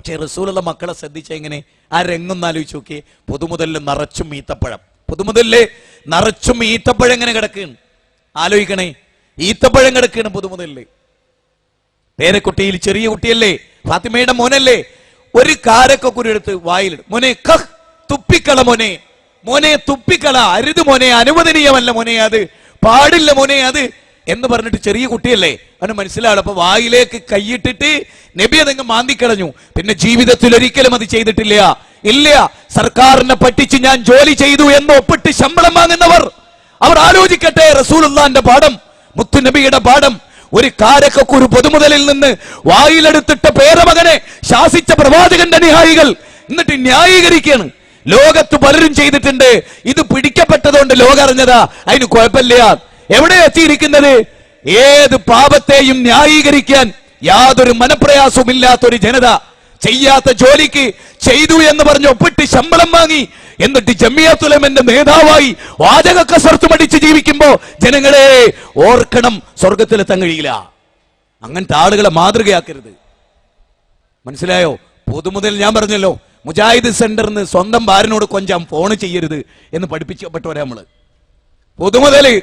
പക്ഷേ റസൂലുള്ള മക്കളെ ശ്രദ്ധിച്ച എങ്ങനെ? ആ രംഗം ആലോചിച്ച് നോക്കിയേ. പൊതുമുതലിൽ നിറച്ചും ഈത്തപ്പഴം. പുതുമുതല്ലേ നിറച്ചും ഈത്തപ്പഴം എങ്ങനെ കിടക്കുകയാണ്? ആലോചിക്കണേ. ഈത്തപ്പഴം കിടക്കുകയാണ് പുതുമുതല്ലേ. പേരക്കുട്ടിയിൽ ചെറിയ കുട്ടിയല്ലേ? ഫാത്തിമയുടെ മോനല്ലേ? ഒരു കാരക്ക എടുത്ത് വായിലിടും. മോനെ കഹ് തുപ്പിക്കള മോനെ. മോനെ തുപ്പിക്കള. അരുത് മോനെ. അനുവദനീയമല്ല മോനെ അത്. പാടില്ല മോനെ അത്. എന്ന് പറഞ്ഞിട്ട് ചെറിയ കുട്ടിയല്ലേ? അവന് മനസ്സിലാവും അപ്പൊ വായിലേക്ക് കൈയിട്ടിട്ട് നബി അതങ്ങ് മാന്തിക്കളഞ്ഞു. പിന്നെ ജീവിതത്തിൽ ഒരിക്കലും അത് ചെയ്തിട്ടില്ല. ഇല്ല സർക്കാരിനെ പറ്റിച്ച് ഞാൻ ജോലി ചെയ്തു എന്ന് ഒപ്പിട്ട് ശമ്പളം വാങ്ങുന്നവർ. അവർ ആലോചിക്കട്ടെ റസൂലുള്ളാന്റെ പാഠം മുത്തുനബിയുടെ പാഠം. ഒരു കാരക്കുരു പൊതുമുതലിൽ നിന്ന് വായിലെടുത്തിട്ട പേരമകനെ ശാസിച്ച പ്രവാചകന്റെ അനുയായികൾ എന്നിട്ട് ന്യായീകരിക്കുകയാണ്. ലോകത്ത് പലരും ചെയ്തിട്ടുണ്ട്. ഇത് പിടിക്കപ്പെട്ടതുകൊണ്ട് ലോകം അറിഞ്ഞതാ അതിന് കുഴപ്പമില്ല. എവിടെ എത്തിയിരിക്കുന്നത്? ഏത് പാപത്തെയും ന്യായീകരിക്കാൻ യാതൊരു മനപ്രയാസവും ഇല്ലാത്തൊരു ജനത ചെയ്യാത്ത ജോലിക്ക് ചെയ്തു എന്ന് പറഞ്ഞ് ഒപ്പിട്ട് ശമ്പളം വാങ്ങി എന്നിട്ട് ജമിയത്തുലമന്റെ നേതാവായി വാചക കസർത്ത് മടിച്ച് ജീവിക്കുമ്പോ ജനങ്ങളെ ഓർക്കണം സ്വർഗത്തിലെത്താൻ കഴിയില്ല അങ്ങനത്തെ ആളുകളെ മാതൃകയാക്കരുത്. മനസ്സിലായോ? പൊതുമുതൽ ഞാൻ പറഞ്ഞല്ലോ മുജാഹിദ് സെന്ററിന് സ്വന്തം ഭാരനോട് കൊഞ്ചാം ഫോണ് ചെയ്യരുത് എന്ന് പഠിപ്പിക്കപ്പെട്ടവരാ നമ്മൾ. പൊതുമുതൽ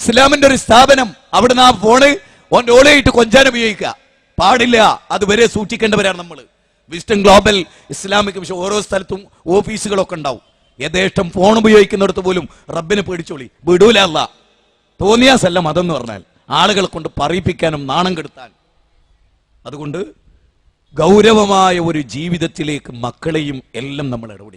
ഇസ്ലാമിന്റെ ഒരു സ്ഥാപനം അവിടെ നിന്ന് ആ ഫോണ് ഓന്റെ ഓളയിട്ട് കൊഞ്ചാൻ ഉപയോഗിക്കുക. പാടില്ല. അതുവരെ സൂക്ഷിക്കേണ്ടവരാണ് നമ്മൾ വിസ്റ്റൺ ഗ്ലോബൽ ഇസ്ലാമിക് മിഷൻ ഓരോ സ്ഥലത്തും ഓഫീസുകളൊക്കെ ഉണ്ടാവും. യഥേഷ്ടം ഫോൺ ഉപയോഗിക്കുന്നിടത്ത് പോലും റബ്ബിനെ പേടിച്ചോളി. വിടൂല അല്ല. തോന്നിയാസല്ല മതം എന്ന് പറഞ്ഞാൽ ആളുകളെ കൊണ്ട് പറയിപ്പിക്കാനും നാണം കെടുത്താൻ അതുകൊണ്ട് ഗൗരവമായ ഒരു ജീവിതത്തിലേക്ക് മക്കളെയും എല്ലാം നമ്മൾ ഇടപെടി